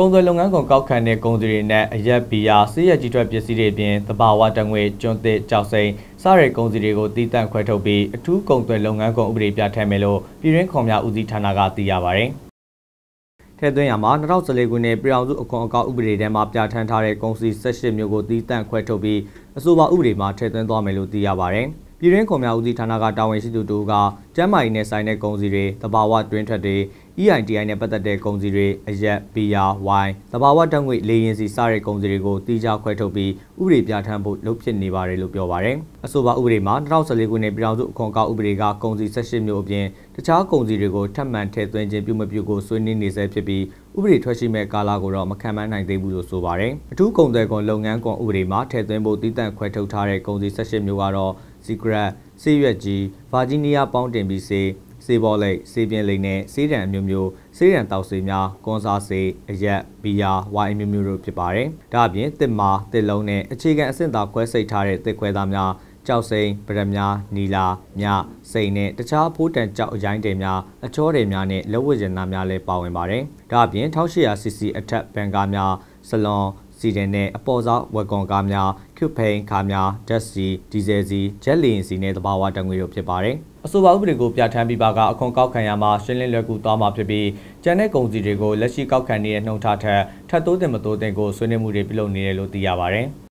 ကုန်သွယ်လုပ်ငန်းကုန်ကောက်ခံတဲ့ကုန်စည်တွေနဲ့အရက်ဘီယာဆေးရကြီးထွက်ပစ္စည်းတွေအပြင်တဘာဝတငွေကျွန်းသစ်ကြောက်စိမ်းစတဲ့ကုန်စည်တွေကိုတည်တံ့ခွဲထုတ်ပြီးအထူးကုန်သွယ်လုပ်ငန်းကုန်ဥပဒေပြဋ္ဌာန်းမယ်လို့ပြည်တွင်းခွန်များဦးစီးဌာနကသိရပါဗျ။ထဲသွင်းရမှာ2014ခုနှစ်ပြည်အောင်စုအခွန်အကောက်ဥပဒေထဲမှာပြဋ္ဌာန်းထားတဲ့ကုန်စည်18မျိုးကိုတည်တံ့ခွဲထုတ်ပြီးအဆိုပါဥပဒေမှာထည့်သွင်းသွားမယ်လို့သိရပါဗျ။ ပြည်တွင်းခွန်များဦးစီးဌာနကတာဝန်ရှိသူတို့ကကျန်းမာရေးနဲ့ဆိုင်တဲ့ကုန်စည်တွေတဘာဝတွင်းထွက်တွေ EITI နဲ့ပတ်သက်တဲ့ကုန်စည်တွေအရက်ဘီယာဝိုင်းတဘာဝတက်ငွေလေရင်စီစတဲ့ကုန်စည်တွေကိုတီးခြားခွဲထုတ်ပြီးဥပဒေပြဋ္ဌာန်းဖို့လုပ်ဖြစ်နေပါတယ်လို့ပြောပါတယ်။အဆိုပါဥပဒေမှာ2014ခုနှစ်ပြည်ထောင်စုအခွန်ကောက်ဥပဒေကကုန်စည်18မျိုးအပြင်တခြားကုန်စည်တွေကိုထပ်မံထည့်သွင်းခြင်းပြုမပြုကိုဆွေးနွေးနေဆဲဖြစ်ပြီးဥပဒေထွက်ရှိမဲ့ကာလကိုတော့မခံမနိုင်သေးဘူးလို့ဆိုပါတယ်။အထူးကုန်သွယ်ကုန်လုပ်ငန်းကွန်ဥပဒေမှာထည့်သွင်းဖို့တည်တံ့ခွဲထုတ်ထားတဲ့ကုန်စည်18မျိုးကတော့ Secret ဆေးရွက်ကြီးဗာဂျီးနီးယားပေါင်းတင်ပြီးဆေးဆေးဘောလိတ်ဆေးပြင်းလိတ်နဲ့ဆေးတံအမျိုးမျိုးဆေးရန်တောက်ဆေးများကွန်စားဆေးအရက်ဘီယာဝိုင်းအမျိုးမျိုးတို့ဖြစ်ပါတယ်။ဒါအပြင်တစ်မာတစ်လုံးနဲ့အခြေခံအဆင့်သာခွဲစိတ်ထားတဲ့တစ်ခွဲသားများကြောက်စိန်ပရမများနီလာမြစိန်နဲ့တခြားဖိုးတန်ကြောက်အရိုင်းတွေများအချောတွေများနဲ့လက်ဝတ်ရနာများလည်းပါဝင်ပါတယ်။ဒါအပြင် 1800cc အထက်ဘန်ကားများဆလွန် စီဒန်နဲ့အပေါ်စားဝက်ကွန်ကားများကျူဖိန်ကားများဓာတ်စီဒီဇယ်စီဂျက်လီရင်စီနဲ့တဘာဝတငွေတို့ဖြစ်ပါတယ်။အဆိုပါဥပဒေကိုပြဋ္ဌာန်းပြီးပါကအခွန်ကောက်ခံရမှာရှင်းလင်းလွယ်ကူသွားမှာဖြစ်ပြီးကျန်တဲ့ကုန်စည်တွေကိုလက်ရှိကောက်ခံနေတဲ့နှုံထားထက်ထပ်တိုးတင်မတိုးတင်ကိုဆွေးနွေးမှုတွေပြုလုပ်နေတယ်လို့သိရပါတယ်။